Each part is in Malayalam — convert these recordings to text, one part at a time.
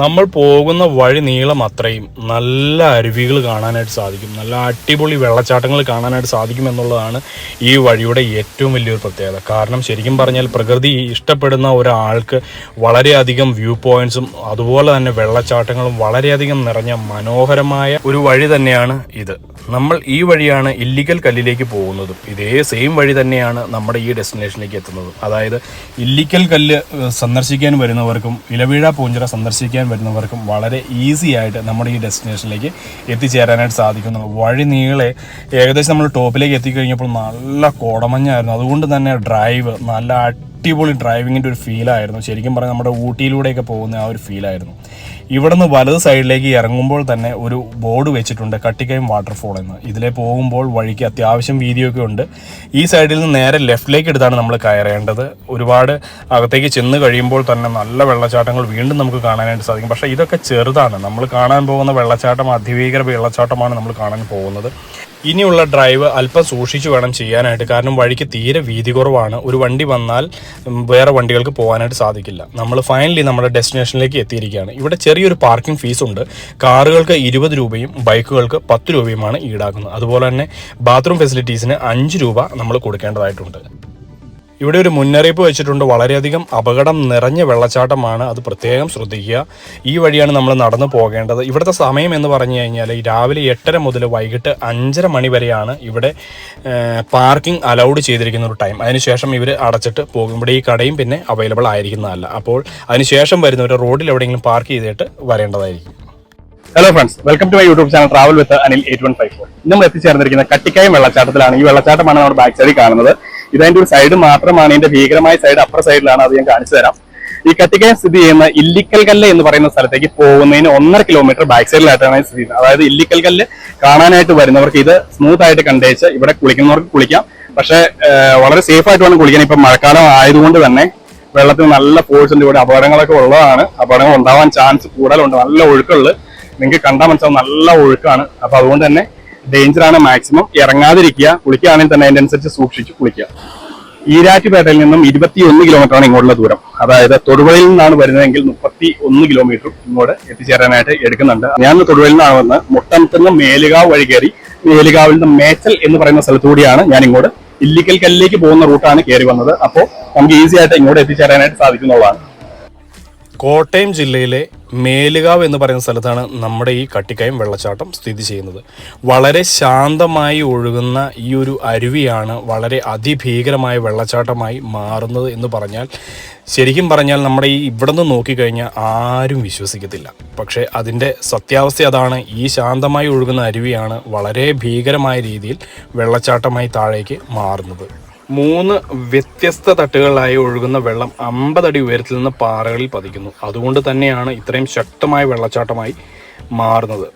നമ്മൾ പോകുന്ന വഴി നീളം അത്രയും നല്ല അരുവികൾ കാണാനായിട്ട് സാധിക്കും. നല്ല അടിപൊളി വെള്ളച്ചാട്ടങ്ങൾ കാണാനായിട്ട് സാധിക്കും എന്നുള്ളതാണ് ഈ വഴിയുടെ ഏറ്റവും വലിയൊരു പ്രത്യേകത. കാരണം ശരിക്കും പറഞ്ഞാൽ പ്രകൃതി ഇഷ്ടപ്പെടുന്ന ഒരാൾക്ക് വളരെയധികം വ്യൂ പോയിന്റ്സും അതുപോലെ തന്നെ വെള്ളച്ചാട്ടങ്ങളും വളരെയധികം നിറഞ്ഞ മനോഹരമായ ഒരു വഴി തന്നെയാണ് ഇത്. നമ്മൾ ഈ വഴിയാണ് ഇല്ലിക്കൽ കല്ലിലേക്ക് പോകുന്നതും. ഇതേ സെയിം വഴി തന്നെയാണ് നമ്മുടെ ഈ ഡെസ്റ്റിനേഷനിലേക്ക് എത്തുന്നതും. അതായത് ഇല്ലിക്കൽ കല്ല് സന്ദർശിക്കാൻ വരുന്നവർക്കും ഇലവീഴ പൂഞ്ചിറ സന്ദർശിക്കാൻ വരുന്നവർക്കും വളരെ ഈസി ആയിട്ട് നമ്മുടെ ഈ ഡെസ്റ്റിനേഷനിലേക്ക് എത്തിച്ചേരാനായിട്ട് സാധിക്കുന്നു. വഴി നീളെ ഏകദേശം നമ്മൾ ടോപ്പിലേക്ക് എത്തിക്കഴിഞ്ഞപ്പോൾ നല്ല കോടമഞ്ഞായിരുന്നു. അതുകൊണ്ട് തന്നെ ഡ്രൈവ് നല്ല അടിപൊളി ഡ്രൈവിങ്ങിന്റെ ഒരു ഫീലായിരുന്നു ശരിക്കും പറഞ്ഞാൽ നമ്മുടെ ഊട്ടിയിലൂടെയൊക്കെ പോകുന്ന ആ ഒരു ഫീലായിരുന്നു ഇവിടുന്ന് വലത് സൈഡിലേക്ക് ഇറങ്ങുമ്പോൾ തന്നെ ഒരു ബോർഡ് വെച്ചിട്ടുണ്ട് കട്ടിക്കയം വാട്ടർഫോൾ എന്ന്. ഇതിലെ പോകുമ്പോൾ വഴിക്ക് അത്യാവശ്യം വീതിയൊക്കെ ഉണ്ട്. ഈ സൈഡിൽ നിന്ന് നേരെ ലെഫ്റ്റിലേക്ക് എടുത്താണ് നമ്മൾ കയറേണ്ടത്. ഒരുപാട് അകത്തേക്ക് ചെന്ന് കഴിയുമ്പോൾ തന്നെ നല്ല വെള്ളച്ചാട്ടങ്ങൾ വീണ്ടും നമുക്ക് കാണാനായിട്ട് സാധിക്കും. പക്ഷേ ഇതൊക്കെ ചെറുതാണ്. നമ്മൾ കാണാൻ പോകുന്ന വെള്ളച്ചാട്ടം അതിഭീകര വെള്ളച്ചാട്ടമാണ് നമ്മൾ കാണാൻ പോകുന്നത്. ഇനിയുള്ള ഡ്രൈവ് അല്പം സൂക്ഷിച്ചു വേണം ചെയ്യാനായിട്ട്. കാരണം വഴിക്ക് തീരെ വീതി കുറവാണ്. ഒരു വണ്ടി വന്നാൽ വേറെ വണ്ടികൾക്ക് പോകാനായിട്ട് സാധിക്കില്ല. നമ്മൾ ഫൈനലി നമ്മുടെ ഡെസ്റ്റിനേഷനിലേക്ക് എത്തിയിരിക്കുകയാണ്. ഇവിടെ ചെറിയൊരു പാർക്കിംഗ് ഫീസ് ഉണ്ട്. കാറുകൾക്ക് ഇരുപത് രൂപയും ബൈക്കുകൾക്ക് പത്ത് രൂപയുമാണ് ഈടാക്കുന്നത്. അതുപോലെ തന്നെ ബാത്റൂം ഫെസിലിറ്റീസിന് അഞ്ച് രൂപ നമ്മൾ കൊടുക്കേണ്ടതായിട്ടുണ്ട്. ഇവിടെ ഒരു മുന്നറിയിപ്പ് വെച്ചിട്ടുണ്ട്. വളരെയധികം അപകടം നിറഞ്ഞ വെള്ളച്ചാട്ടമാണ് അത് പ്രത്യേകം ശ്രദ്ധിക്കുക. ഈ വഴിയാണ് നമ്മൾ നടന്നു പോകേണ്ടത്. ഇവിടുത്തെ സമയം എന്ന് പറഞ്ഞു കഴിഞ്ഞാൽ രാവിലെ എട്ടര മുതൽ വൈകിട്ട് അഞ്ചര മണി വരെയാണ് ഇവിടെ പാർക്കിംഗ് അലൗഡ് ചെയ്തിരിക്കുന്ന ഒരു ടൈം. അതിനുശേഷം ഇവർ അടച്ചിട്ട് പോകും. ഇവിടെ ഈ കടയും പിന്നെ അവൈലബിൾ ആയിരിക്കുന്നതല്ല. അപ്പോൾ അതിനുശേഷം വരുന്നവർ റോഡിൽ എവിടെയെങ്കിലും പാർക്ക് ചെയ്തിട്ട് വരേണ്ടതായിരിക്കും. Hello friends welcome to my YouTube channel travel with Anil eight one five four നമ്മൾ എത്തിച്ചേർന്നിരിക്കുന്ന കട്ടിക്കായം വെള്ളച്ചാട്ടത്തിലാണ്. ഈ വെള്ളച്ചാട്ടമാണ് നമ്മുടെ ബാക്ക് സൈഡിൽ കാണുന്നത്. ഇതിന്റെ ഒരു സൈഡ് മാത്രമാണ് ഇതിന്റെ ഭീകരമായ സൈഡ് അപ്പർ സൈഡിലാണ് അത് ഞാൻ കാണിച്ചു തരാം. ഈ കത്തിക്കയ സ്ഥിതി ചെയ്യുന്ന ഇല്ലിക്കൽ കല്ല് എന്ന് പറയുന്ന സ്ഥലത്തേക്ക് പോകുന്നതിന് ഒന്നര കിലോമീറ്റർ ബാക്ക് സൈഡിലായിട്ടാണ് സ്ഥിതി ചെയ്യുന്നത്. അതായത് ഇല്ലിക്കൽ കല്ല് കാണാനായിട്ട് വരുന്നവർക്ക് ഇത് സ്മൂത്ത് ആയിട്ട് കണ്ടേച്ച് ഇവിടെ കുളിക്കുന്നവർക്ക് കുളിക്കാം. പക്ഷെ വളരെ സേഫ് ആയിട്ട് വേണം കുളിക്കാൻ. ഇപ്പൊ മഴക്കാലം ആയതുകൊണ്ട് തന്നെ വെള്ളത്തിന് നല്ല ഫോഴ്സ് ഉണ്ട്. ഇവിടെ അപകടങ്ങളൊക്കെ ഉള്ളതാണ്. അപകടങ്ങൾ ഉണ്ടാവാൻ ചാൻസ് കൂടുതലുണ്ട്. നല്ല ഒഴുക്കുള്ളത്. നിങ്ങൾക്ക് കണ്ടാൽ മനസ്സിലാവും നല്ല ഒഴുക്കാണ്. അപ്പൊ അതുകൊണ്ട് തന്നെ ഡേഞ്ചർ ആണ് മാക്സിമം. ഇറങ്ങാതിരിക്കുക കുളിക്കുകയാണെങ്കിൽ തന്നെ അതിനനുസരിച്ച് സൂക്ഷിച്ച് കുളിക്കുക. ഈരാറ്റുപേട്ടയിൽ നിന്നും ഇരുപത്തി ഒന്ന് കിലോമീറ്റർ ആണ് ഇങ്ങോട്ടുള്ള ദൂരം. അതായത് തൊടുപുഴയിൽ നിന്നാണ് വരുന്നതെങ്കിൽ മുപ്പത്തി ഒന്ന് കിലോമീറ്റർ ഇങ്ങോട്ട് എത്തിച്ചേരാനായിട്ട് എടുക്കുന്നുണ്ട്. ഞാൻ തൊടുപുഴയിൽ നിന്നാണ് വന്ന് മുട്ടത്ത് നിന്ന് മേലുകാവ് വഴി കയറി മേലുകാവിൽ നിന്ന് മേച്ചൽ എന്ന് പറയുന്ന സ്ഥലത്തുകൂടിയാണ് ഞാൻ ഇങ്ങോട്ട് ഇല്ലിക്കൽ കല്ലിലേക്ക് പോകുന്ന റൂട്ടാണ് കയറി വന്നത്. അപ്പോൾ നമുക്ക് ഈസി ആയിട്ട് ഇങ്ങോട്ട് എത്തിച്ചേരാനായിട്ട് സാധിക്കുന്നുള്ളതാണ്. കോട്ടയം ജില്ലയിലെ മേലുകാവ് എന്ന് പറയുന്ന സ്ഥലത്താണ് നമ്മുടെ ഈ കട്ടിക്കയം വെള്ളച്ചാട്ടം സ്ഥിതി ചെയ്യുന്നത്. വളരെ ശാന്തമായി ഒഴുകുന്ന ഈ ഒരു അരുവിയാണ് വളരെ അതിഭീകരമായ വെള്ളച്ചാട്ടമായി മാറുന്നത് എന്ന് പറഞ്ഞാൽ ശരിക്കും പറഞ്ഞാൽ നമ്മുടെ ഈ ഇവിടെ നിന്ന് നോക്കിക്കഴിഞ്ഞാൽ ആരും വിശ്വസിക്കത്തില്ല. പക്ഷേ അതിന്റെ സത്യാവസ്ഥ അതാണ് ഈ ശാന്തമായി ഒഴുകുന്ന അരുവിയാണ് വളരെ ഭീകരമായ രീതിയിൽ വെള്ളച്ചാട്ടമായി താഴേക്ക് മാറുന്നത്. മൂന്ന് വ്യത്യസ്ത തട്ടുകളിലായി ഒഴുകുന്ന വെള്ളം അമ്പതടി ഉയരത്തിൽ നിന്ന് പാറകളിൽ പതിക്കുന്നു. അതുകൊണ്ട് തന്നെയാണ് ഇത്രയും ശക്തമായ വെള്ളച്ചാട്ടമായി മാറുന്നത്.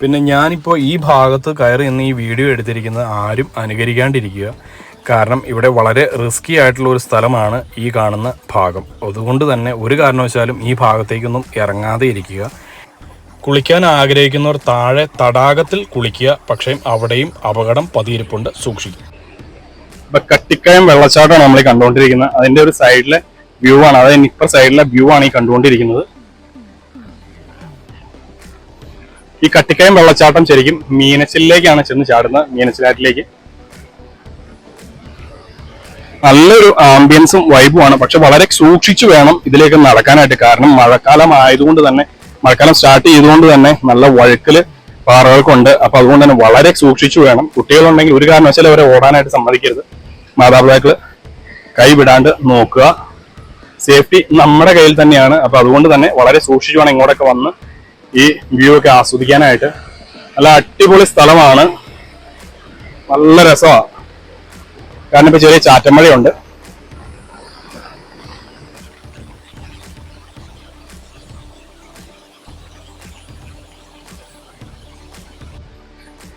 പിന്നെ ഞാനിപ്പോൾ ഈ ഭാഗത്ത് കയറി നിന്ന് ഈ വീഡിയോ എടുത്തിരിക്കുന്നത് ആരും അനുകരിക്കാണ്ടിരിക്കുക. കാരണം ഇവിടെ വളരെ റിസ്കി ആയിട്ടുള്ള ഒരു സ്ഥലമാണ് ഈ കാണുന്ന ഭാഗം. അതുകൊണ്ട് തന്നെ ഒരു കാരണവശാലും ഈ ഭാഗത്തേക്കൊന്നും ഇറങ്ങാതെ ഇരിക്കുക. കുളിക്കാൻ ആഗ്രഹിക്കുന്നവർ താഴെ തടാകത്തിൽ കുളിക്കുക. പക്ഷേ അവിടെയും അപകടം പതിയിരിപ്പുണ്ട്. സൂക്ഷിക്കുക. ഇപ്പൊ കട്ടിക്കയം വെള്ളച്ചാട്ടമാണ് നമ്മൾ കണ്ടുകൊണ്ടിരിക്കുന്നത് അതിന്റെ ഒരു സൈഡിലെ വ്യൂ ആണ്. അതായത് ഇപ്പർ സൈഡിലെ വ്യൂ ആണ് ഈ കണ്ടുകൊണ്ടിരിക്കുന്നത്. ഈ കട്ടിക്കയം വെള്ളച്ചാട്ടം ശരിക്കും മീനച്ചിലേക്കാണ് ചെന്ന് ചാടുന്നത്. മീനച്ചിലാറ്റിലേക്ക്. നല്ലൊരു ആംബിയൻസും വൈബുമാണ് പക്ഷെ വളരെ സൂക്ഷിച്ചു വേണം ഇതിലേക്ക് നടക്കാനായിട്ട്. കാരണം മഴക്കാലം ആയതുകൊണ്ട് തന്നെ മഴക്കാലം സ്റ്റാർട്ട് ചെയ്തുകൊണ്ട് തന്നെ നല്ല വഴുക്കൽ പാറകൾക്കുണ്ട്. അപ്പൊ അതുകൊണ്ട് തന്നെ വളരെ സൂക്ഷിച്ചു വേണം. കുട്ടികളുണ്ടെങ്കിൽ ഒരു കാരണവശാലും അവരെ ഓടാനായിട്ട് സമ്മതിക്കരുത്. മാതാപിതാക്കൾ കൈവിടാണ്ട് നോക്കുക. സേഫ്റ്റി നമ്മുടെ കയ്യിൽ തന്നെയാണ്. അപ്പൊ അതുകൊണ്ട് തന്നെ വളരെ സൂക്ഷിച്ചു വേണം ഇങ്ങോട്ടൊക്കെ വന്ന് ഈ വ്യൂ ഒക്കെ ആസ്വദിക്കാനായിട്ട്. നല്ല അടിപൊളി സ്ഥലമാണ്. നല്ല രസമാണ് കാരണം ഇപ്പൊ ചെറിയ ചാറ്റമഴയുണ്ട്.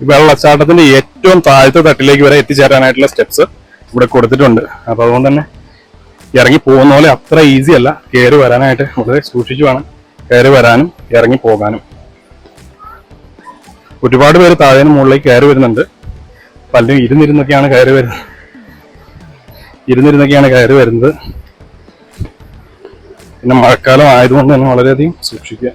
ഈ വെള്ളച്ചാട്ടത്തിന്റെ ഏറ്റവും താഴത്തെ തട്ടിലേക്ക് വരെ എത്തിച്ചേരാനായിട്ടുള്ള സ്റ്റെപ്സ് ഇവിടെ കൊടുത്തിട്ടുണ്ട്. അപ്പോൾ അതുകൊണ്ട് തന്നെ ഇറങ്ങി പോകുന്ന പോലെ അത്ര ഈസി അല്ല. കയറി വരാനായിട്ട് വളരെ സൂക്ഷിച്ചു വേണം. കയറി വരാനും ഇറങ്ങി പോകാനും. ഒരുപാട് പേര് താഴേന് മുകളിലേക്ക് കയറി വരുന്നുണ്ട്. പലരും ഇരുന്നിരുന്നൊക്കെയാണ് കയറി വരുന്നത്. ഇരുന്നിരുന്നൊക്കെയാണ് കയറി വരുന്നത്. പിന്നെ മഴക്കാലം ആയതുകൊണ്ട് തന്നെ വളരെയധികം സൂക്ഷിക്കുക.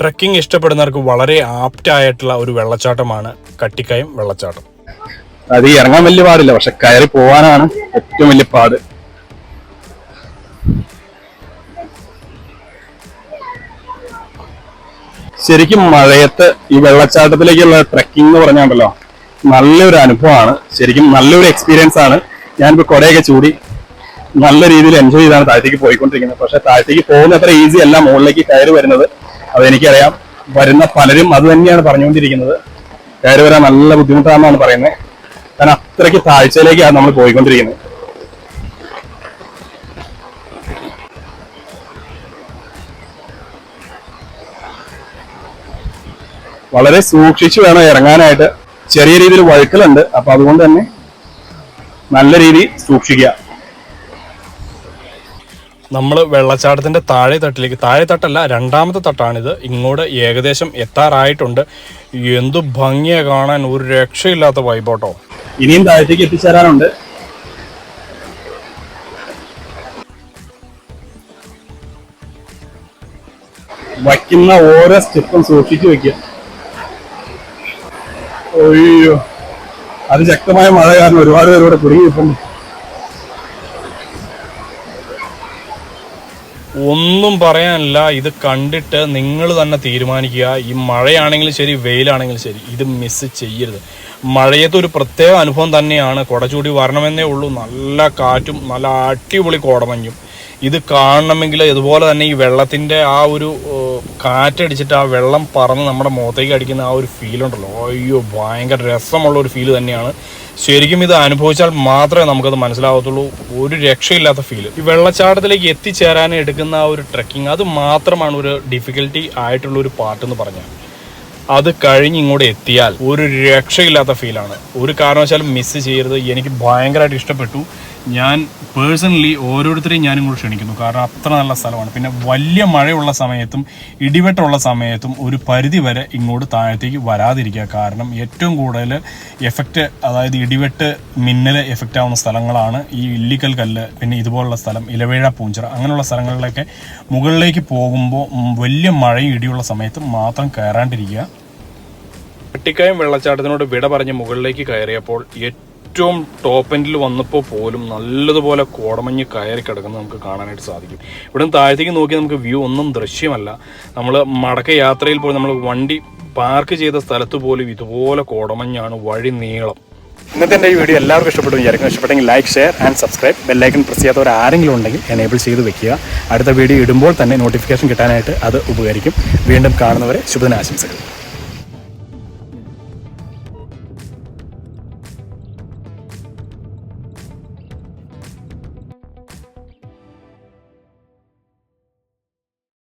ട്രക്കിംഗ് ഇഷ്ടപ്പെടുന്നവർക്ക് വളരെ ആപ്റ്റ് ആയിട്ടുള്ള ഒരു വെള്ളച്ചാട്ടമാണ് കട്ടിക്കയം വെള്ളച്ചാട്ടം. അത് ഇറങ്ങാൻ വലിയ പാടില്ല പക്ഷെ കയറി പോവാനാണ് ഏറ്റവും വലിയ പാട്. ശരിക്കും മഴയത്ത് ഈ വെള്ളച്ചാട്ടത്തിലേക്കുള്ള ട്രക്കിംഗ് എന്ന് പറഞ്ഞാണ്ടല്ലോ നല്ലൊരു അനുഭവമാണ്. ശരിക്കും നല്ലൊരു എക്സ്പീരിയൻസ് ആണ്. ഞാനിപ്പോ കുടയൊക്കെ ചൂടി നല്ല രീതിയിൽ എൻജോയ് ചെയ്താണ് താഴത്തേക്ക് പോയിക്കൊണ്ടിരിക്കുന്നത്. പക്ഷെ താഴത്തേക്ക് പോകുന്ന അത്ര ഈസി അല്ല മുകളിലേക്ക് കയറി വരുന്നത്. അതെനിക്കറിയാം വരുന്ന പലരും അത് തന്നെയാണ് പറഞ്ഞുകൊണ്ടിരിക്കുന്നത്. കയറി വരാൻ നല്ല ബുദ്ധിമുട്ടാണെന്നാണ് പറയുന്നത്. കാരണം അത്രയ്ക്ക് താഴ്ചയിലേക്കാണ് നമ്മൾ പോയിക്കൊണ്ടിരിക്കുന്നത്. വളരെ സൂക്ഷിച്ചു വേണം ഇറങ്ങാനായിട്ട്. ചെറിയ രീതിയിൽ വഴുക്കലുണ്ട്. അപ്പൊ അതുകൊണ്ട് തന്നെ നല്ല രീതി സൂക്ഷിക്കുക. നമ്മൾ വെള്ളച്ചാട്ടത്തിന്റെ താഴെ തട്ടിലേക്ക് താഴെ തട്ടല്ല രണ്ടാമത്തെ തട്ടാണിത്. ഇങ്ങോട്ട് ഏകദേശം എത്താറായിട്ടുണ്ട്. എന്തു ഭംഗിയാ കാണാൻ. ഒരു രക്ഷയില്ലാത്ത വൈബോട്ടോ ഇനിയും താഴത്തേക്ക് എത്തിച്ചേരാനുണ്ട്. വയ്ക്കുന്ന ഓരോ സ്റ്റെപ്പും സൂക്ഷിച്ചു വെക്കുക. അത് ശക്തമായ മഴ കാരണം ഒരുപാട് പേരോടെ കുടുങ്ങിയിട്ടുണ്ട്. ഒന്നും പറയാനില്ല. ഇത് കണ്ടിട്ട് നിങ്ങൾ തന്നെ തീരുമാനിക്കുക. ഈ മഴയാണെങ്കിലും ശരി വെയിലാണെങ്കിലും ശരി ഇത് മിസ് ചെയ്യരുത്. മഴയത്ത് ഒരു പ്രത്യേക അനുഭവം തന്നെയാണ്. കുടചൂടി വരണമെന്നേ ഉള്ളൂ. നല്ല കാറ്റും നല്ല അടിപൊളി കോടമഞ്ഞും. ഇത് കാണണമെങ്കിൽ ഇതുപോലെ തന്നെ ഈ വെള്ളത്തിന്റെ ആ ഒരു കാറ്റടിച്ചിട്ട് ആ വെള്ളം പറന്ന് നമ്മുടെ മുഖത്തേക്ക് അടിക്കുന്ന ആ ഒരു ഫീൽ ഉണ്ടല്ലോ. അയ്യോ ഭയങ്കര രസമുള്ള ഒരു ഫീൽ തന്നെയാണ്. ശരിക്കും ഇത് അനുഭവിച്ചാൽ മാത്രമേ നമുക്കത് മനസ്സിലാവത്തുള്ളൂ. ഒരു രക്ഷയില്ലാത്ത ഫീൽ ഈ വെള്ളച്ചാട്ടത്തിലേക്ക് എത്തിച്ചേരാൻ എടുക്കുന്ന ആ ഒരു ട്രക്കിംഗ് അത് മാത്രമാണ് ഒരു ഡിഫിക്കൽട്ടി ആയിട്ടുള്ള ഒരു പാട്ട് എന്ന് പറഞ്ഞാൽ. അത് കഴിഞ്ഞ് ഇങ്ങോട്ട് എത്തിയാൽ ഒരു രക്ഷയില്ലാത്ത ഫീലാണ് ഒരു കാരണവശാലും മിസ് ചെയ്യരുത്. എനിക്ക് ഭയങ്കരമായിട്ട് ഇഷ്ടപ്പെട്ടു. ഞാൻ പേഴ്സണലി ഓരോരുത്തരെയും ഞാനും ഇങ്ങോട്ട് ക്ഷണിക്കുന്നു. കാരണം അത്ര നല്ല സ്ഥലമാണ്. പിന്നെ വലിയ മഴയുള്ള സമയത്തും ഇടിവെട്ടമുള്ള സമയത്തും ഒരു പരിധി വരെ ഇങ്ങോട്ട് താഴത്തേക്ക് വരാതിരിക്കുക കാരണം ഏറ്റവും കൂടുതൽ എഫക്റ്റ് അതായത് ഇടിവെട്ട് മിന്നൽ എഫക്റ്റ് ആവുന്ന സ്ഥലങ്ങളാണ് ഈ ഇല്ലിക്കൽ കല്ല് പിന്നെ ഇതുപോലുള്ള സ്ഥലം ഇലവേഴ പൂഞ്ചിറ അങ്ങനെയുള്ള സ്ഥലങ്ങളിലൊക്കെ മുകളിലേക്ക് പോകുമ്പോൾ വലിയ മഴയും ഇടിയുള്ള സമയത്തും മാത്രം കയറാണ്ടിരിക്കുക. വെട്ടിക്കായം വെള്ളച്ചാട്ടത്തിനോട് വിട പറഞ്ഞ് മുകളിലേക്ക് കയറിയപ്പോൾ ഏറ്റവും ടോപ്പ് എൻഡിൽ വന്നപ്പോൾ പോലും നല്ലതുപോലെ കോടമഞ്ഞ് കയറി കിടക്കുന്നത് നമുക്ക് കാണാനായിട്ട് സാധിക്കും. ഇവിടെ താഴത്തേക്ക് നോക്കി നമുക്ക് വ്യൂ ഒന്നും ദൃശ്യമല്ല. നമ്മൾ മടക്ക യാത്രയിൽ പോലും നമ്മൾ വണ്ടി പാർക്ക് ചെയ്ത സ്ഥലത്ത് പോലും ഇതുപോലെ കോടമഞ്ഞാണ് വഴി നീളം. ഇന്നത്തെ എന്റെ ഈ വീഡിയോ എല്ലാവർക്കും ഇഷ്ടപ്പെട്ടു വിചാരിക്കും ഇഷ്ടപ്പെട്ടെങ്കിൽ like share and subscribe bell icon press ചെയ്യാത്തവർ ആരെങ്കിലും ഉണ്ടെങ്കിൽ എനേബിൾ ചെയ്ത് വെക്കുക. അടുത്ത വീഡിയോ ഇടുമ്പോൾ തന്നെ നോട്ടിഫിക്കേഷൻ കിട്ടാനായിട്ട് അത് ഉപകരിക്കും. വീണ്ടും കാണുന്നവരെ ശുഭദിനാശംസകൾ.